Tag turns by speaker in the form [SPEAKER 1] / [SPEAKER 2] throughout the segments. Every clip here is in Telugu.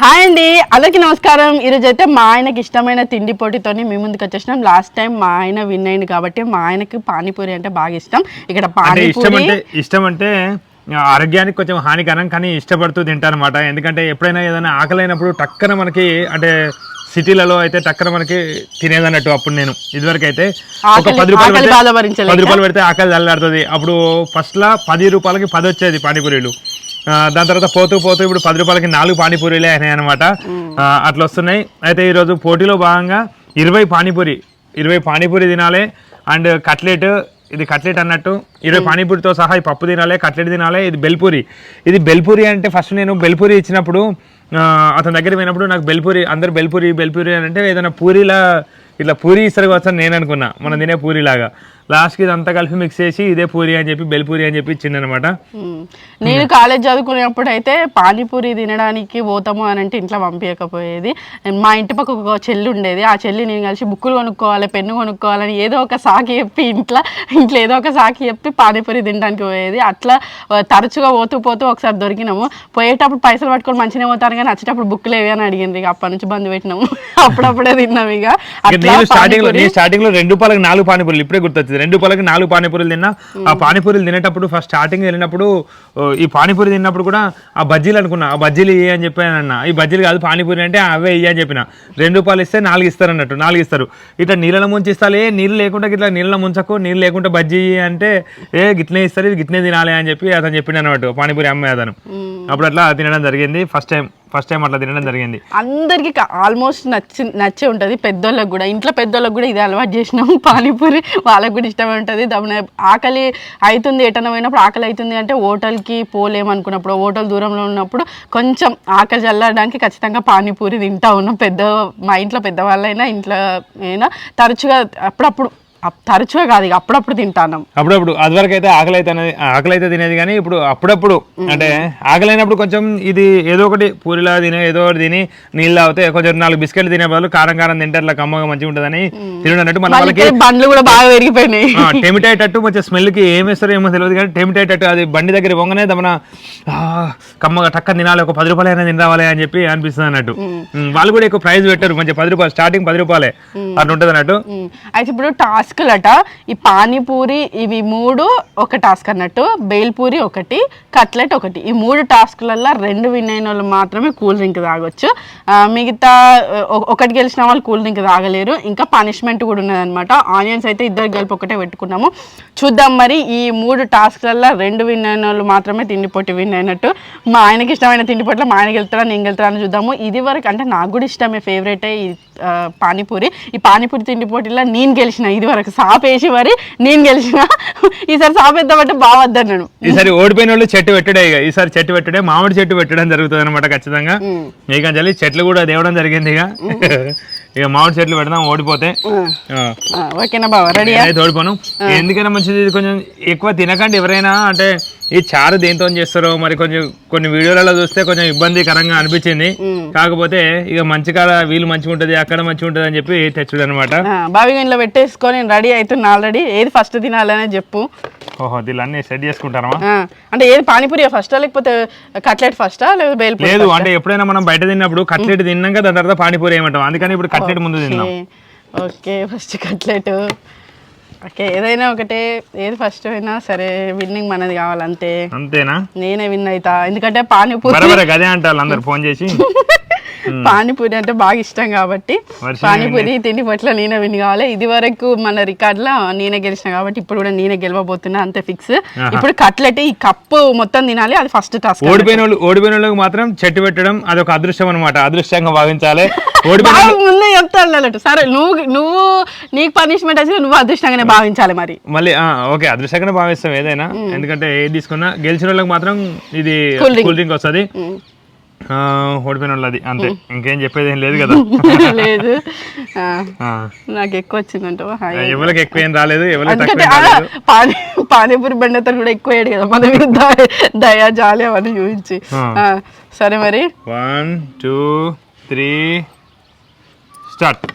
[SPEAKER 1] హాయ్ అండి అందరికీ నమస్కారం. ఈరోజు అయితే మా ఆయనకి ఇష్టమైన తిండి పోటీతోని మీ ముందుకు వచ్చేసినాం. లాస్ట్ టైం మా ఆయన విన్ అయింది కాబట్టి మా ఆయనకి పానీపూరి అంటే బాగా ఇష్టం. ఇక్కడ
[SPEAKER 2] ఇష్టం
[SPEAKER 1] పానీపూరి
[SPEAKER 2] అంటే ఇష్టం అంటే ఆరోగ్యానికి కొంచెం హానికరం కానీ ఇష్టపడుతూ తింటారనమాట ఎందుకంటే ఎప్పుడైనా ఏదైనా ఆకలైనప్పుడు టక్కన మనకి అంటే సిటీలలో అయితే టక్కన మనకి తినేదన్నట్టు అప్పుడు నేను ఇదివరకు అయితే ఒక
[SPEAKER 1] ఆకలి-
[SPEAKER 2] పది రూపాయలు
[SPEAKER 1] ఆకలి
[SPEAKER 2] పెడితే-
[SPEAKER 1] బాధ భరించలేక?
[SPEAKER 2] పది రూపాయలు పెడితే ఆకలి చల్లాడుతుంది అప్పుడు ఫస్ట్ లా పది రూపాయలకి పది వచ్చేది పానీపూరీలు. దాని తర్వాత పోతూ పోతూ ఇప్పుడు పది రూపాయలకి నాలుగు పానీపూరీలే అయినాయి అనమాట అట్లా వస్తున్నాయి. అయితే ఈరోజు పోటీలో భాగంగా ఇరవై పానీపూరి ఇరవై పానీపూరి తినాలి. అండ్ కట్లెట్ ఇది కట్లెట్ అన్నట్టు. ఇరవై పానీపూరితో సహా ఈ పప్పు తినాలి కట్లెట్ తినాలి ఇది బెల్పూరి. ఇది బెల్పూరి అంటే ఫస్ట్ నేను బెల్పూరి ఇచ్చినప్పుడు అతని దగ్గర పోయినప్పుడు నాకు బెల్పూరి అందరు బెల్పూరి బెల్పూరి అని అంటే ఏదైనా పూరిలా ఇట్లా పూరి ఇస్తారు కావచ్చు నేను అనుకున్నా. మనం తినే పూరిలాగా. లాస్ట్కి ఇదంతా కలిపి మిక్స్ చేసి ఇదే పూరి అని చెప్పి బెల్పూరి అని చెప్పి ఇచ్చిందనమాట.
[SPEAKER 1] నేను కాలేజ్ చదువుకునేప్పుడు అయితే పానీపూరి తినడానికి పోతాము అని అంటే ఇంట్లో పంపించకపోయేది మా ఇంటి పక్క ఒక చెల్లి ఉండేది. ఆ చెల్లి నేను కలిసి బుక్కులు కొనుక్కోవాలి పెన్ను కొనుక్కోవాలని ఏదో ఒక సాకి చెప్పి ఇంట్లో ఇంట్లో ఏదో ఒక సాకి చెప్పి పానీపూరి తినడానికి పోయేది. అట్లా తరచుగా పోతూ పోతూ ఒకసారి దొరికినాము. పోయేటప్పుడు పైసలు పట్టుకొని మంచిగా పోతాను కానీ వచ్చేటప్పుడు బుక్కులు ఏవి అని అడిగింది. ఇక అప్పటి నుంచి బంద్ పెట్టినాము. అప్పుడప్పుడే తిన్నాం ఇక.
[SPEAKER 2] స్టార్టింగ్లో
[SPEAKER 1] పానీపూరి-
[SPEAKER 2] నేను స్టార్టింగ్లో రెండు రూపాయలకి నాలుగు పానీపూరీలు ఇప్పుడే గుర్తొచ్చింది. రెండు రూపాయలకి నాలుగు పానీపూరీలు తిన్నా ఆ పానీపూరీలు తినేటప్పుడు ఫస్ట్ స్టార్టింగ్ వెళ్ళినప్పుడు ఈ పానీపూరి తిన్నప్పుడు కూడా ఆ బజ్జీలు అనుకున్నా ఆ బజ్జీలు ఇయ్యి అని చెప్పాను అన్న. ఈ బజ్జీలు కాదు పానీపూరి అంటే అవే ఇయ్యి అని చెప్పిన. రెండు రూపాయలు ఇస్తే నాలుగు ఇస్తారు అన్నట్టు నాలుగు ఇస్తారు. ఇట్లా నీళ్ళలో ముంచి ఇస్తాలే నీళ్ళు లేకుండా ఇట్లా నీళ్ళలో ముంచకు నీళ్ళు లేకుండా బజ్జీ అంటే ఏ గిట్నే ఇస్తారు ఇది గిట్నే తినాలి అని చెప్పి అతను చెప్పిండు అన్నట్టు పానీపూరి అమ్మాయి అతను. అప్పుడు అట్లా తినడం జరిగింది. ఫస్ట్ టైం ఫస్ట్ టైం అట్లా తినడం జరిగింది.
[SPEAKER 1] అందరికి ఆల్మోస్ట్ నచ్చి నచ్చే ఉంటుంది. పెద్దోళ్ళకి కూడా. ఇంట్లో పెద్దోళ్ళకి కూడా ఇది అలవాటు చేసినాము పానీపూరి వాళ్ళకి కూడా ఇష్టం ఉంటుంది. దమ్మున ఆకలి అవుతుంది ఎటన పోయినప్పుడు ఆకలి అవుతుంది అంటే హోటల్కి పోలేమనుకున్నప్పుడు హోటల్ దూరంలో ఉన్నప్పుడు కొంచెం ఆకలి చల్లడానికి ఖచ్చితంగా పానీపూరి తింటా ఉన్నాం. పెద్ద మా ఇంట్లో పెద్దవాళ్ళైనా ఇంట్లో అయినా తరచుగా అప్పుడప్పుడు తరచుగా కాదు ఇక అప్పుడప్పుడు తింటాను
[SPEAKER 2] అప్పుడప్పుడు అదివరకు అయితే ఆకలి అయితే ఆకలి అయితే తినేది కానీ ఇప్పుడు అప్పుడప్పుడు అంటే ఆకలి అయినప్పుడు కొంచెం ఇది ఏదో ఒకటి పూరిలా తినే ఏదో ఒకటి తిని నీళ్ళు తాగితే కొంచెం నాలుగు బిస్కెట్లు తినే బదులు కారం కారం తింటే అట్లా కమ్మగా మంచిగా ఉంటుందని తినడం అన్నట్టు మన వాళ్ళకి
[SPEAKER 1] బండ్లు కూడా బాగా పెరిగిపోయినాయి.
[SPEAKER 2] టెమిటేటట్టు కొంచెం స్మెల్కి ఏం వేస్తారో ఏమో తెలియదు కానీ టెమిటేటట్టు అది బండి దగ్గర పోగానే మన కమ్మగా టక్క తినాలి ఒక పది రూపాయలు అయినా తిని రావాలి అని చెప్పి అనిపిస్తుంది అన్నట్టు. వాళ్ళు కూడా ఎక్కువ ప్రైస్ పెట్టారు మంచి పది రూపాయలు స్టార్టింగ్ పది రూపాయలే అట్లా ఉంటుంది అన్నట్టు.
[SPEAKER 1] అయితే ఇప్పుడు టాస్క్లట ఈ పానీపూరి ఇవి మూడు ఒక టాస్క్ అన్నట్టు బేల్పూరి ఒకటి కట్లెట్ ఒకటి. ఈ మూడు టాస్క్లల్లో రెండు విన్ అయిన వాళ్ళు మాత్రమే కూల్ డ్రింక్ తాగొచ్చు. మిగతా ఒకటి గెలిచిన వాళ్ళు కూల్ డ్రింక్ తాగలేరు. ఇంకా పనిష్మెంట్ కూడా ఉన్నదన్నమాట. ఆనియన్స్ అయితే ఇద్దరు గెలిపి ఒకటే పెట్టుకున్నాము. చూద్దాం మరి ఈ మూడు టాస్క్లల్లో రెండు విన్ అయిన వాళ్ళు మాత్రమే తిండి పొట్టి విన్ అయినట్టు. మా ఆయనకి ఇష్టమైన తిండి పొట్ల మా ఆయనకి వెళ్తారా నేను వెళ్తారా అని చూద్దాము. ఇది వరకు అంటే నాకు కూడా ఇష్టమే ఫేవరెట్ ఈ పానీపూరి. ఈ పానీపూరి తిండి పోటీలో నేను గెలిచిన ఇది వరకు సాపేసి మరి నేను గెలిచిన ఈసారి సాపేద్దామంటే బావద్దన్నాడు.
[SPEAKER 2] ఈసారి ఓడిపోయిన వాళ్ళు చెట్టు పెట్టడే ఇక. ఈసారి చెట్టు పెట్టడే మామిడి చెట్టు పెట్టడం జరుగుతుంది అనమాట ఖచ్చితంగా. ఇక చల్లి చెట్లు కూడా తేవడం జరిగింది ఇక. ఇక మామిడి చెట్లు పెడదాం ఓడిపోతే.
[SPEAKER 1] ఓకేనా బావ రెడీ
[SPEAKER 2] అయితే ఓడిపోను. ఎందుకైనా మంచిది ఇది కొంచెం ఎక్కువ తినకండి ఎవరైనా అంటే ఈ చారు దేంతో చేస్తారో మరి కొంచెం కొన్ని వీడియోలలో చూస్తే కొంచెం ఇబ్బందికరంగా అనిపించింది. కాకపోతే ఇక మంచి కాడ వీలు మంచిగా ఉంటుంది అక్కడ మంచిగా ఉంటుంది అని చెప్పి తెచ్చుడు అనమాట
[SPEAKER 1] బావి ఇంట్లో పెట్టేసుకొని రెడీ అవుతున్నా ఆల్రెడీ. ఏది ఫస్ట్ తినాలనే చెప్పు.
[SPEAKER 2] ఓహో దీన్ని సెట్ చేసుకుంటారమా
[SPEAKER 1] ఆ, అంటే ఏది పానీపూరి ఫస్టా లేకపోతే కట్లెట్ ఫస్టా లేదా
[SPEAKER 2] లేదు అంటే ఎప్పుడైనా మనం బయట తిన్నప్పుడు కట్లెట్ తిన్నాక దాని తర్వాత పానీపూరి ఏమంటాం. అందుకని ఇప్పుడు కట్లెట్ ముందు తిన్నాం.
[SPEAKER 1] Okay first cutlet. ఓకే ఏదైనా ఒకటే ఏది ఫస్ట్ అయినా సరే విన్నింగ్ మనది కావాలంతే.
[SPEAKER 2] అంతేనా?
[SPEAKER 1] నేనే విన్ అవుతా ఎందుకంటే పానీపూరి
[SPEAKER 2] గదే అంటారు అందరు ఫోన్ చేసి.
[SPEAKER 1] పానీపూరి అంటే బాగా ఇష్టం కాబట్టి పానీపూరి తిండి పట్ల నేనే విన్ కావాలి. ఇది వరకు మన రికార్డులో నేనే గెలిచిన కాబట్టి ఇప్పుడు కూడా నేనే గెలవబోతున్నా అంతే ఫిక్స్ ఇప్పుడు కట్లెట్ ఈ కప్పు మొత్తం తినాలి అది ఫస్ట్ టాస్క్
[SPEAKER 2] ఓడిపోయిన వాళ్ళు ఓడిపోయిన వాళ్ళకి మాత్రం చెట్టు పెట్టడం అది ఒక అదృష్టం అనమాట అదృష్టంగా భావించాలి.
[SPEAKER 1] ముందే చెప్తాను అన్నట్టు. సరే నువ్వు నువ్వు నీకు పనిష్మెంట్ వచ్చి నువ్వు అదృష్టంగానే భావించాలి మరి.
[SPEAKER 2] మళ్ళీ ఓకే అదృష్టంగానే భావిస్తాం ఏదైనా. ఎందుకంటే ఏది తీసుకున్నా గెలిచిన వాళ్ళకి మాత్రం ఇది. కూల్ డ్రింక్ వస్తుంది. ఓడిపోయిన వాళ్ళది అంతే. ఇంకేం చెప్పేది ఏం లేదు కదా.
[SPEAKER 1] లేదు. నాకు ఎక్కువ వచ్చిందంట
[SPEAKER 2] ఎవరికి ఎక్కువ ఏం రాలేదు
[SPEAKER 1] పానీ పానీపూరి బండతను కూడా ఎక్కువ వేయడు కదా మన మీద దయ- జాలి అవన్నీ చూపించి. సరే మరి.
[SPEAKER 2] One two three start.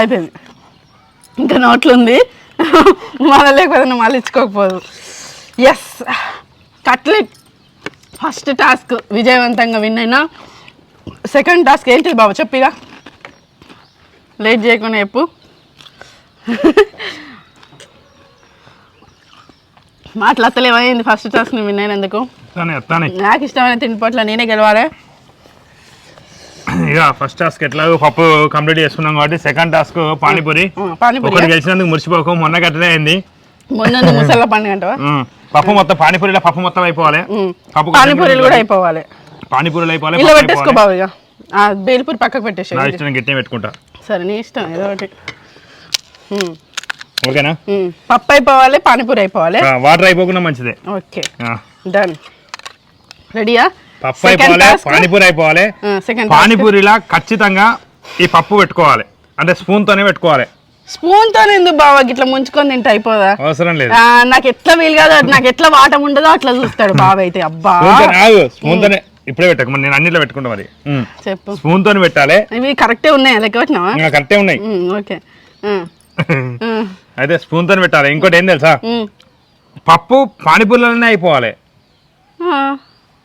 [SPEAKER 1] అయిపోయింది. ఇంకా నోట్లు ఉంది. మళ్ళీ లేకపోతే నువ్వు మళ్ళీ ఇచ్చుకోకపోదు. ఎస్ కట్లెట్ ఫస్ట్ టాస్క్ విజయవంతంగా విన్ అయినా. సెకండ్ టాస్క్ ఏంటిది బాబు? చెప్పిగా లేట్ చేయకుండా చెప్పు. మాట్లాడతలేమైంది ఫస్ట్ టాస్క్ నేను విన్ అయినందుకు. నాకు ఇష్టమైన తిండి పట్ల నేనే గెలవాలి.
[SPEAKER 2] ఇక ఫస్ట్ టాస్క్ ఎట్లాగో పప్పు కంప్లీట్ చేసుకున్నాం కాబట్టి సెకండ్ టాస్క్ పానీపూరి.
[SPEAKER 1] పానీపూరి.
[SPEAKER 2] ఒకటి గెలిచినందుకు మురిసిపోకు. మొన్న గట్టనే అయింది.
[SPEAKER 1] మొన్న ముసళ్ళ పండుగ అంటవా?
[SPEAKER 2] ఉమ్. పప్పు మొత్తం పానీపూరిలో పప్పు మొత్తం అయిపోవాలి. పప్పు
[SPEAKER 1] పానీపూరీలు కూడా అయిపోవాలి.
[SPEAKER 2] పానీపూరిలో అయిపోవాలి
[SPEAKER 1] ఇలా పెట్టేసుకో. బాబు ఇక. బేల్పూరి పక్కకు పెట్టేసి
[SPEAKER 2] నా ఇష్టం గట్టినే పెట్టుకుంటా.
[SPEAKER 1] సరే నీ ఇష్టం ఏదో ఒకటి.
[SPEAKER 2] ఓకేనా.
[SPEAKER 1] పప్పు అయిపోవాలి పానీపూరి అయిపోవాలి.
[SPEAKER 2] వాటర్ అయిపోకుండా మంచిదే.
[SPEAKER 1] ఓకే. డన్ రెడీయా
[SPEAKER 2] పప్పు అయిపోవాలి పానీపూరి అయిపోవాలి. పానీపూరిలా ఖచ్చితంగా ఈ పప్పు పెట్టుకోవాలి. అంటే స్పూన్ తోనే పెట్టుకోవాలి.
[SPEAKER 1] స్పూన్తో ఎందుకు బావా ఇట్లా ముంచుకొని తింటే అయిపోదా?
[SPEAKER 2] అవసరం లేదు.
[SPEAKER 1] నాకు ఎట్లా వీలు కాదు నాకు ఎట్లా వాటం ఉండదో అట్లా చూస్తాడు బావ అయితే. అబ్బా.
[SPEAKER 2] స్పూన్ తోనే ఇప్పుడే పెట్టకు నేను అన్నిట్లో పెట్టుకుంటా మరి.
[SPEAKER 1] చెప్పు.
[SPEAKER 2] స్పూన్ తోనే పెట్టాలి.
[SPEAKER 1] ఇవి కరెక్టే ఉన్నాయా? లెక్క పెట్టినావా?
[SPEAKER 2] కరెక్టే ఉన్నాయి.
[SPEAKER 1] ఓకే.
[SPEAKER 2] అయితే స్పూన్ తోనే పెట్టాలి. ఇంకోటి ఏం తెలుసా. పప్పు పానీపూరిలోనే అయిపోవాలి.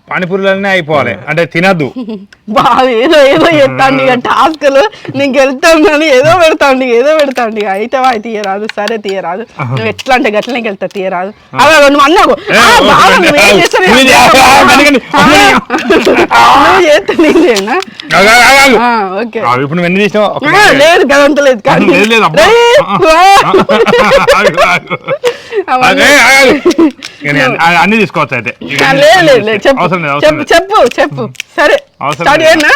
[SPEAKER 2] పానీపూరిలోనే అయిపోవాలి. అంటే తినద్దు.
[SPEAKER 1] బాగా ఏదో ఏదో చెప్తాండి ఇక టాస్క్లు. నీకు వెళ్తాను అని ఏదో పెడతాండి ఏదో పెడతాండి అయితే వాయి తీయరాదు సరే తీయరాదు. నువ్వు ఎట్లా అంటే గట్లనే వెళ్తా తీయరాదు. అలా అన్నావు చేస్తే నేను చేయనా? ఓకే.
[SPEAKER 2] ఇప్పుడు నువ్వు ఎన్ని నిమిషం.
[SPEAKER 1] లేదు కదంత లేదు
[SPEAKER 2] అన్ని- తీసుకోవచ్చు అయితే.
[SPEAKER 1] చెప్పు చెప్పు చెప్పు సరే
[SPEAKER 2] అవసరం
[SPEAKER 1] స్టార్ట్
[SPEAKER 2] లేదు.
[SPEAKER 1] చేయనా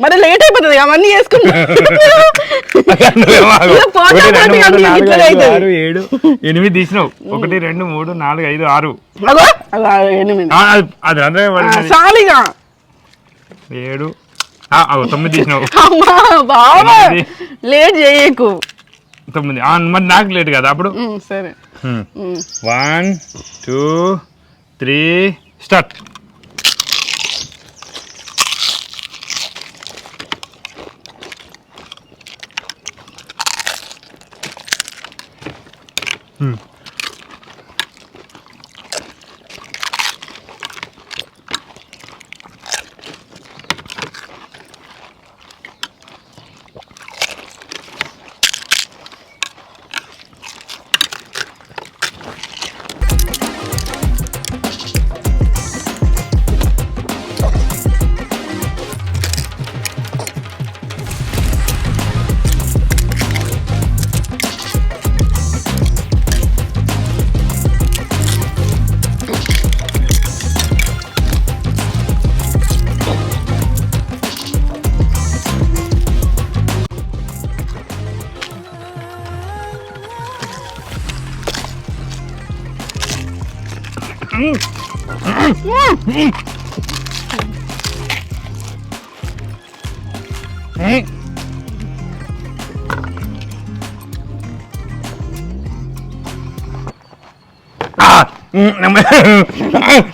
[SPEAKER 1] మరి లేట్ అయిపోతుంది అవన్నీ చేసుకుంటా.
[SPEAKER 2] ఏడు ఎనిమిది తీసినావు. ఒకటి రెండు మూడు నాలుగు ఐదు ఆరు.
[SPEAKER 1] చాలిగా
[SPEAKER 2] ఏడు. తొమ్మిది తీసినావు.
[SPEAKER 1] బాబా. లేట్ చేయకు.
[SPEAKER 2] తొమ్మిది. ఆ, మరి నాకు లేట్ కదా అప్పుడు?
[SPEAKER 1] సరే. Um.
[SPEAKER 2] One two three start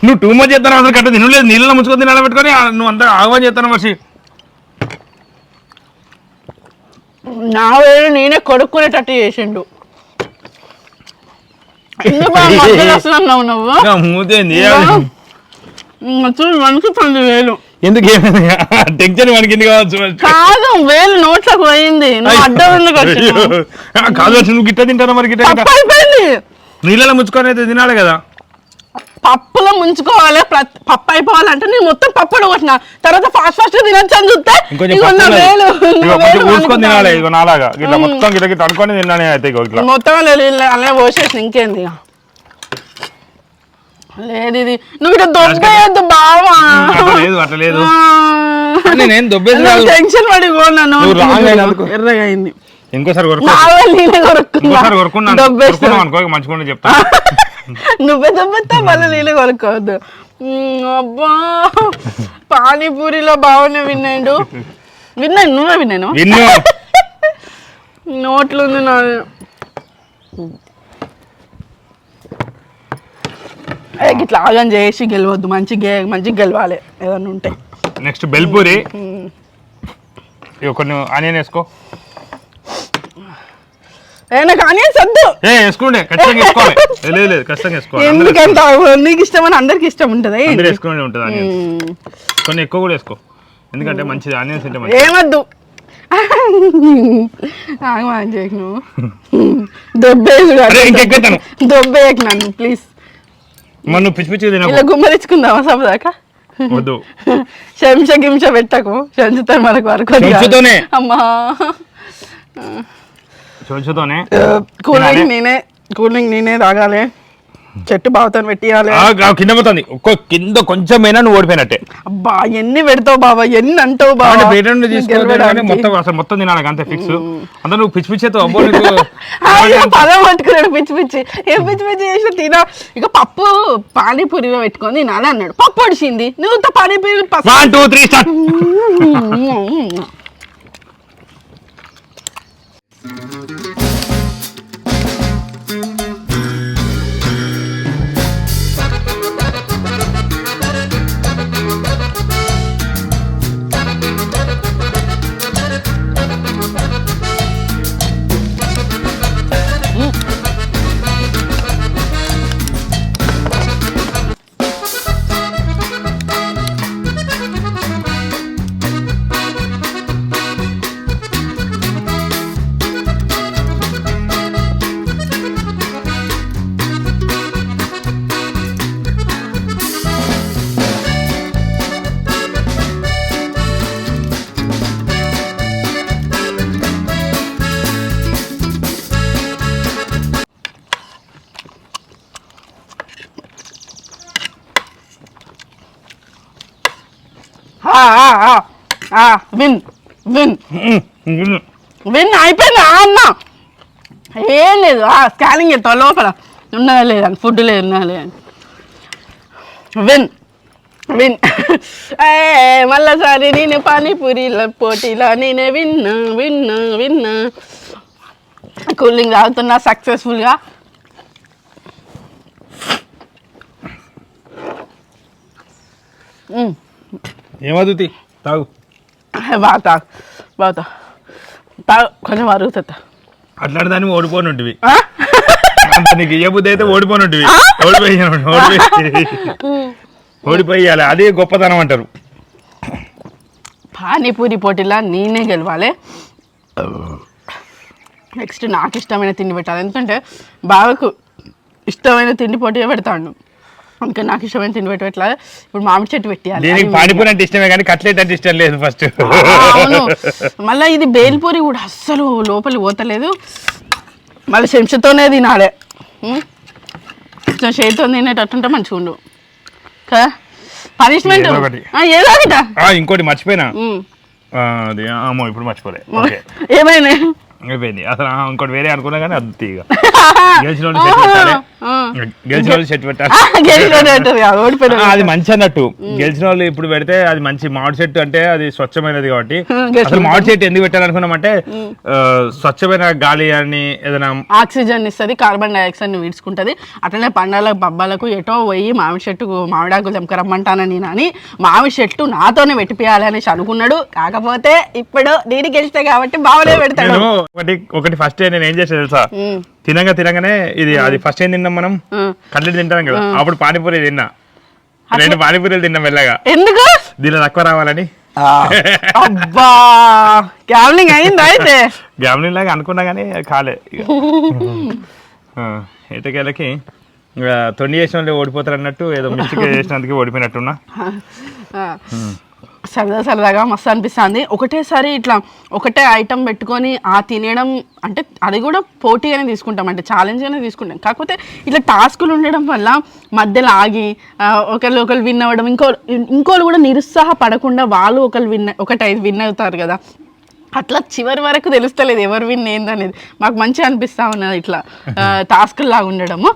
[SPEAKER 2] నువ్వు టూ మచ్ చేస్తాను అసలు కట్ట తినలేదు నీళ్ళలో ముంచుకొని తినాలి పెట్టుకొని నువ్వు అంతా ఆగమని చేస్తాను మనిషి
[SPEAKER 1] నా వేలు నేనే కొడుక్కునేటట్టు చేసిండు. ఎందుకు మధ్యలో వస్తున్నావు నువ్వు? చూడు వణుకుతుంది వేలు.
[SPEAKER 2] ఎందుకు టెన్షన్ వణికింది కావచ్చు
[SPEAKER 1] కాదు వేలు నోట్లకు పోయింది. అడ్డం ఎందుకు
[SPEAKER 2] కాదు నువ్వు గిట్ట తింటారా మరి గిట్ట
[SPEAKER 1] అయిపోయింది
[SPEAKER 2] నీళ్ళలో ముంచుకొని అయితే తినాలి కదా?
[SPEAKER 1] పప్పులో ముంచుకోవాలి. పప్పు అయిపోవాలంటే నేను మొత్తం పప్పు కొట్టిన. తర్వాత ఫాస్ట్ ఫాస్ట్ తినొచ్చు అని చూస్తే
[SPEAKER 2] ఇంకొంచెం
[SPEAKER 1] ఇగో నా
[SPEAKER 2] పప్పులో-
[SPEAKER 1] వేలు
[SPEAKER 2] ఇగో
[SPEAKER 1] నా
[SPEAKER 2] కొంచెం
[SPEAKER 1] వేలు
[SPEAKER 2] ఊసుకొని తినాలి. నాలాగా. ఇట్లా మొత్తం గిట్ట గిట్ట అనుకొని తిన్నానే అయితే
[SPEAKER 1] మొత్తం అలానే పోసేసి ఇంకేంది ఇక. లేదు ఇది నువ్వు ఇట్లా దొబ్బేయద్దు బావా.
[SPEAKER 2] అట్లా లేదు అట్లా లేదు
[SPEAKER 1] ఆ.
[SPEAKER 2] నేనేం దొబ్బేసి కాదు.
[SPEAKER 1] టెన్షన్ పడి పోనా
[SPEAKER 2] నువ్వు wrong అయినందుకు.
[SPEAKER 1] ఎర్రగా అయింది
[SPEAKER 2] ఇంకోసారి కొరకు.
[SPEAKER 1] నా వేలు నేనే కొరుక్కున్నా.
[SPEAKER 2] ఇంకోసారి కొరుకున్నాను
[SPEAKER 1] దొబ్బేస్తా.
[SPEAKER 2] కొరుకున్నాం అనుకో ఇక మంచిగా చెప్తా
[SPEAKER 1] నువ్వే దొబ్బెత్తా మళ్ళీ నీళ్ళు కొనుక్కోవద్దు మ్మ్, అబ్బా. పానీపూరిలో బాగానే విన్నాడు. విన్నాను నువ్వే విన్నాను.
[SPEAKER 2] విన్ను.
[SPEAKER 1] నోట్లు ఉంది నాది ఏ, ఇట్లా ఆగం చేసి గెలవద్దు మంచి మంచిగా గెలవాలి ఏదన్నా ఉంటే.
[SPEAKER 2] నెక్స్ట్ బెల్పూరి. కొన్ని ఆనియన్ వేసుకో.
[SPEAKER 1] నాకు ఆనియన్స్ వద్దు.
[SPEAKER 2] వేసుకోండి ఖచ్చితంగా వేసుకోవాలి. లేదు లేదు ఖచ్చితంగా వేసుకోవాలి.
[SPEAKER 1] ఎందుకంత నీకు ఇష్టం అని అందరికి ఇష్టం ఉంటుంది
[SPEAKER 2] అందరూ వేసుకునే ఉంటుంది ఆనియన్ కొన్ని ఎక్కువ కూడా వేసుకో. ఎందుకంటే మంచిది ఆనియన్స్ తింటే మంచిది.
[SPEAKER 1] ఏమద్దు ఆగమని చేయకు నువ్వు
[SPEAKER 2] ఇంకెక్కుతాను.
[SPEAKER 1] దొబ్బేయకు నన్ను ప్లీజ్.
[SPEAKER 2] మన పిచ్చి పిచ్చి
[SPEAKER 1] ఇలా గుమ్మరించుకుందామా సబదాకా?
[SPEAKER 2] వద్దు.
[SPEAKER 1] శంష గింష పెట్టకు శంచుతో మనకు వరకు
[SPEAKER 2] చెంచుతోనే.
[SPEAKER 1] అమ్మా.
[SPEAKER 2] చూచుతోనే
[SPEAKER 1] కూల్ డ్రింక్ నేనే కూల్ డ్రింక్ నేనే తాగాలి. చెట్టు బావతో పెట్టియాలి.
[SPEAKER 2] కింద పోతుంది. ఒక్క కింద కొంచెమైనా నువ్వు ఓడిపోయినట్టే.
[SPEAKER 1] అబ్బా ఎన్ని పెడతావు బాబా ఎన్ని అంటావు బాబా
[SPEAKER 2] అంటే పేట నుండి తీసుకోవాలి కానీ
[SPEAKER 1] గెలవడానికి.
[SPEAKER 2] మొత్తం అసలు మొత్తం తినాలి అంతే ఫిక్స్ అంతా నువ్వు పిచ్చి పిచ్చి అబ్బో
[SPEAKER 1] పదం పట్టుకున్నాడు పిచ్చి పిచ్చి. ఏం పిచ్చి పిచ్చి చేసిన తినా. ఇక పప్పు పానీపూరిలో పెట్టుకొని తినాలి అన్నాడు. పప్పు ఒడిచింది నువ్వు ఇంత panipuri
[SPEAKER 2] one two three start
[SPEAKER 1] win win. Win అయిపోయింది అన్న? ఏం లేదు ఆ స్కానింగ్ చేస్తావు లోపల. ఉన్నదా లేదని ఫుడ్ లేదు ఉన్నదా లేదని విన్ విన్. ఏ మళ్ళీసారి నేను పానీపూరిల పోటీలా నేనే విన్నా విన్నా విన్నా కూలింగ్ తాగుతున్నా సక్సెస్ఫుల్గా.
[SPEAKER 2] ఏమదుతి తాగు.
[SPEAKER 1] బాగా తాగు బాగా తాగు తాగు కొంచెం అరుగుతుంది
[SPEAKER 2] అట్లాంటి దాన్ని ఓడిపోనుంటివి. అంత నీకు ఏ బుద్ధి అయితే ఓడిపోనుంటివి. ఓడిపోయి ఓడిపోయి. ఓడిపోయాలి అదే గొప్పతనం అంటారు.
[SPEAKER 1] పానీపూరి పోటీలా నేనే గెలవాలి. నెక్స్ట్ నాకు ఇష్టమైన తిండి పెట్టాలి. ఎందుకంటే బావకు ఇష్టమైన తిండి పోటీ పెడతాడు. అందుకని నాకు ఇష్టమైన తిండి పెట్టి పెట్టాలి ఇప్పుడు మామిడి చెట్టు పెట్టాలి
[SPEAKER 2] దీనికి పానీపూరి అంటే ఇష్టమే కానీ కట్లెట్ అంటే ఇష్టం లేదు ఫస్ట్.
[SPEAKER 1] అవును. మళ్ళీ ఇది బేల్పూరి కూడా అస్సలు లోపలి పోతలేదు. మళ్ళీ చెంచుతోనే తినాలి. చేతితో తినేటట్టుంటే మంచిగా ఉండు. కదా పనిష్మెంట్
[SPEAKER 2] ఏదో ఒకటి. ఇంకోటి మర్చిపోయినా. అది ఇప్పుడు మర్చిపోలే.
[SPEAKER 1] ఏమైనా
[SPEAKER 2] అయిపోయింది. అసలు ఆ, ఇంకోటి వేరే అనుకున్నా కానీ అది ఇక గెలిచిన వాళ్ళు సెట్ పెట్టాలి. గెలిచిన వాళ్ళు సెట్ పెట్టాలి.
[SPEAKER 1] గెలిచినట్టు కాదు, ఓడిపోయిన
[SPEAKER 2] ఆ, అది మంచి అన్నట్టు. గెలిచిన వాళ్ళు ఇప్పుడు పెడితే అది మంచి మామిడి చెట్టు అంటే అది స్వచ్ఛమైనది కాబట్టి.
[SPEAKER 1] గెలిచిన
[SPEAKER 2] అసలు మామిడి చెట్టు ఎందుకు పెట్టాలనుకున్నామంటే ఆ, స్వచ్ఛమైన గాలి అని ఏదైనా
[SPEAKER 1] ఆక్సిజన్ ఇస్తుంది కార్బన్ డైఆక్సైడ్ విడుచుకుంటుంది. అట్లనే పండాలకు బబ్బాలకు ఎటో పోయి మామిడి చెట్టు మామిడాకులు తెంపరమ్మంటానని నేను అని మామిడి చెట్టు నాతోనే పెట్టిపోయాలి అనేసి అనుకున్నాడు. కాకపోతే ఇప్పుడు నేను గెలిస్తే కాబట్టి బావనే పెడతాడు.
[SPEAKER 2] నేను ఒకటి ఒకటి ఫస్ట్ నేను ఏం చేసా తెలుసా. తినగా తినగానే ఇది అది ఫస్ట్ ఏం తిన్నాం మనం. కట్లెట్ తింటాం కదా. అప్పుడు పానీపూరి తిన్నా. రెండు పానీపూరీలు తిన్నాం మెల్లగా.
[SPEAKER 1] ఎందుకు?
[SPEAKER 2] దీనిలో తక్కువ రావాలని.
[SPEAKER 1] అబ్బా! గ్యామ్లింగ్ అయిందా అయితే?
[SPEAKER 2] లాగా అనుకున్నా కానీ కాలే ఇక. తొండి చేసిన వాళ్ళు ఓడిపోతారు అన్నట్టు ఏదో మిస్టేక్ చేసినందుకు ఓడిపోయినట్టున్నా.
[SPEAKER 1] సరదా సరదాగా మస్తు అనిపిస్తుంది. ఒకటేసారి ఇట్లా ఒకటే ఐటమ్ పెట్టుకొని ఆ తినడం అంటే అది కూడా పోటీగానే తీసుకుంటాం. అంటే ఛాలెంజ్గానే తీసుకుంటాం. కాకపోతే ఇట్లా టాస్కులు ఉండడం వల్ల మధ్యలో ఆగి ఒకళ్ళు ఒకళ్ళు విన్ అవ్వడం ఇంకో ఇంకోళ్ళు కూడా నిరుత్సాహపడకుండా వాళ్ళు ఒకళ్ళు విన్ ఒకటి విన్ అవుతారు కదా. అట్లా చివరి వరకు తెలుస్తలేదు ఎవరు విన్ ఏందనేది మాకు మంచిగా అనిపిస్తా ఉన్నది ఇట్లా టాస్క్ లాగా ఉండడము.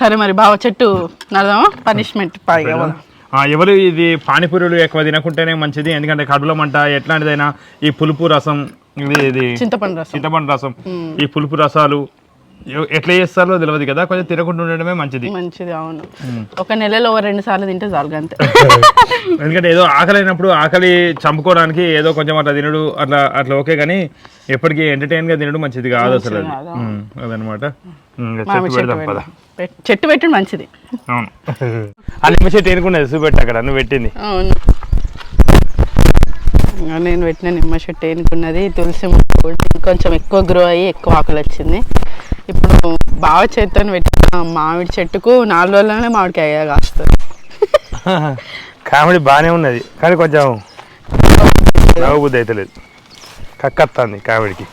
[SPEAKER 1] సరే మరి బావ చెట్టు నడదామా? పనిష్మెంట్.
[SPEAKER 2] ఆ, ఎవరు ఇది పానీపూరీలు ఎక్కువ తినకుంటేనే మంచిది ఎందుకంటే కడుపులో మంట ఎట్లాంటిదైనా ఈ పులుపు రసం ఇది
[SPEAKER 1] చింతపండు రసం.
[SPEAKER 2] చింతపండు రసం. ఈ పులుపు రసాలు ఎట్లా చేస్తారో తెలియదు కదా కొంచెం తినకుండా ఉండడమే మంచిది.
[SPEAKER 1] మంచిది అవును. ఒక నెలలో రెండు సార్లు తింటే చాలు అంతే.
[SPEAKER 2] ఎందుకంటే ఏదో ఆకలి అయినప్పుడు ఆకలి చంపుకోవడానికి ఏదో కొంచెం అట్లా తినడు అట్లా అట్లా ఓకే కానీ ఎప్పటికీ ఎంటర్టైన్గా తినడం మంచిది కాదు అసలు అదనమాట. చెట్టు
[SPEAKER 1] చెట్టు
[SPEAKER 2] పెడదాం పద.
[SPEAKER 1] పెట్టు. పెట్- చెట్టు పెట్టు మంచిది.
[SPEAKER 2] అవును. ఆ నిమ్మ చెట్టు ఎనుకున్నది చూపెట్టు అక్కడ నువ్వు పెట్టింది.
[SPEAKER 1] అవును. నేను పెట్టిన నిమ్మ చెట్టు ఎన్నుకున్నది తులసి మొక్క కొంచెం ఎక్కువ గ్రో అయ్యి ఎక్కువ ఆకులు వచ్చింది. ఇప్పుడు బాగా చేతను పెట్టిన మామిడి చెట్టుకు నాలుగు రోజుల్లోనే మామిడికాయ కాస్తుంది.
[SPEAKER 2] కామెడీ బాగానే ఉన్నది కానీ కొంచెం నవ్వు బుద్ధి అయితే లేదు. కక్కత్తాంది కామెడీకి.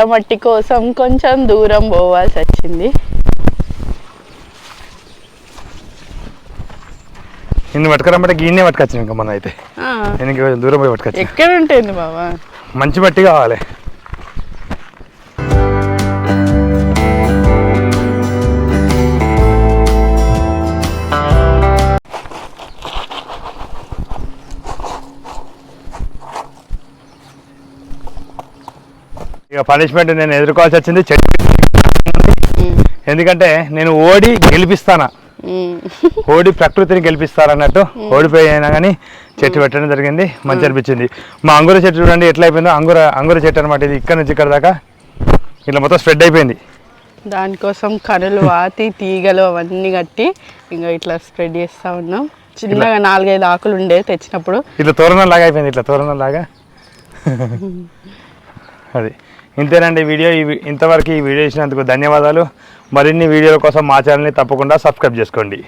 [SPEAKER 1] నల్ల మట్టి కోసం కొంచెం దూరం పోవాల్సి వచ్చింది.
[SPEAKER 2] నిన్ను పట్టుకురమ్మంటే గిన్నె పట్టుకొచ్చిన ఇంకా మన అయితే. నేను దూరం పోయి పట్టుకొచ్చిన.
[SPEAKER 1] ఎక్కడ ఉంటుంది బావా?
[SPEAKER 2] మంచి మట్టి కావాలి. పనిష్మెంట్ నేను ఎదుర్కోవాల్సి వచ్చింది. చెట్టు
[SPEAKER 1] ఉమ్,
[SPEAKER 2] ఎందుకంటే నేను ఓడి గెలిపిస్తానా?
[SPEAKER 1] ఉమ్.
[SPEAKER 2] ఓడి ప్రకృతిని గెలిపిస్తారన్నట్టు ఓడిపోయి అయినా కానీ చెట్టు పెట్టడం జరిగింది. మంచి అనిపించింది. మా అంగుర చెట్టు చూడండి ఎట్లా అయిపోయిందో. అంగుర అంగుర చెట్టు అనమాట ఇది. ఇక్కడ నుంచి ఇక్కడ దాకా ఇట్లా మొత్తం స్ప్రెడ్ అయిపోయింది.
[SPEAKER 1] దానికోసం కనులు వాతి తీగలు అవన్నీ కట్టి ఇంకా ఇట్లా స్ప్రెడ్ చేస్తూ ఉన్నాం. చిన్నగా నాలుగైదు ఆకులు ఉండే తెచ్చినప్పుడు.
[SPEAKER 2] ఇట్లా తోరణం లాగా అయిపోయింది. ఇట్లా తోరణం లాగా అది. ఇంతేనండి వీడియో ఈ ఇంతవరకు ఈ వీడియో ఇచ్చినందుకు ధన్యవాదాలు. మరిన్ని వీడియోల కోసం మా ఛానల్ని తప్పకుండా సబ్స్క్రైబ్ చేసుకోండి.